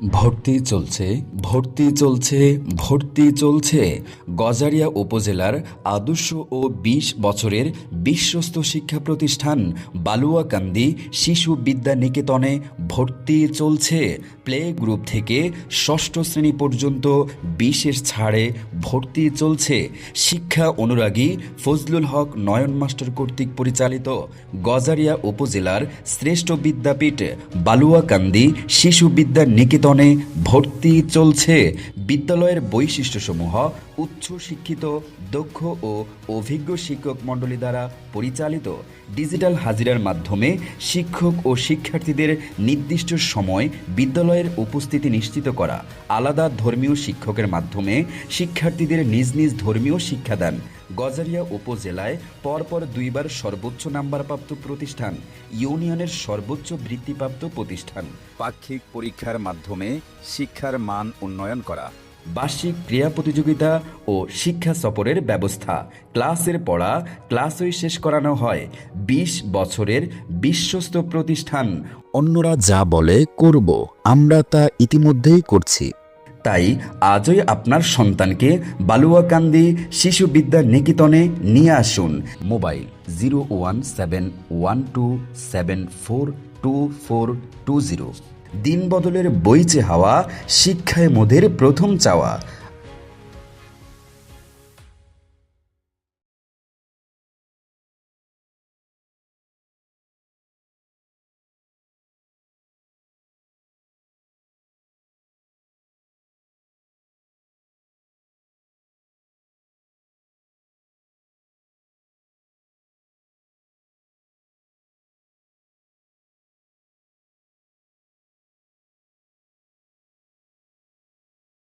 ভর্তি চলছে ভর্তি চলছে ভর্তি চলছে। গজারিয়া উপজেলার আদর্শ ও বিশ বছরের বিশ্বস্ত শিক্ষা প্রতিষ্ঠান বালুয়াকান্দি শিশু বিদ্যা নিকেতনে ভর্তি চলছে। প্লে গ্রুপ থেকে ষষ্ঠ শ্রেণি পর্যন্ত বিশেষ ছাড়ে ভর্তি চলছে। শিক্ষা অনুরাগী ফজলুল হক নয়ন মাস্টার কর্তৃক পরিচালিত গজারিয়া উপজেলার শ্রেষ্ঠ বিদ্যাপীঠ বালুয়াকান্দি শিশু বিদ্যা নিকেতনে ভর্তি চলছে বিদ্যালয়ের বৈশিষ্ট্যসমূহ উচ্চ শিক্ষিত, দক্ষ ও অভিজ্ঞ শিক্ষক মণ্ডলী দ্বারা পরিচালিত ডিজিটাল হাজিরার মাধ্যমে শিক্ষক ও শিক্ষার্থীদের নির্দিষ্ট সময় বিদ্যালয়ের উপস্থিতি নিশ্চিত করা, আলাদা ধর্মীয় শিক্ষকের মাধ্যমে শিক্ষার্থীদের নিজ নিজ ধর্মীয় শিক্ষাদান গজারিয়া উপজেলায় পরপর দুইবার সর্বোচ্চ নাম্বারপ্রাপ্ত প্রতিষ্ঠান, ইউনিয়নের সর্বোচ্চ বৃত্তিপ্রাপ্ত প্রতিষ্ঠান। পাক্ষিক পরীক্ষার মাধ্যমে শিক্ষার মান উন্নয়ন করা। বার্ষিক ক্রীড়া প্রতিযোগিতা ও শিক্ষা সফরের ব্যবস্থা। ক্লাসের পড়া ক্লাসই শেষ করানো হয়। বিশ বছরের বিশ্বস্ত প্রতিষ্ঠান। অন্যরা যা বলে করব। আমরা তা ইতিমধ্যেই করছি। তাই আজই আপনার সন্তানকে বালুয়াকান্দি শিশু বিদ্যা নিকেতনে নিয়ে আসুন। Mobile zero one seven one two seven four two four two zero. দিন বদলের বইচে হাওয়া শিক্ষায় মোদের প্রথম চাওয়া।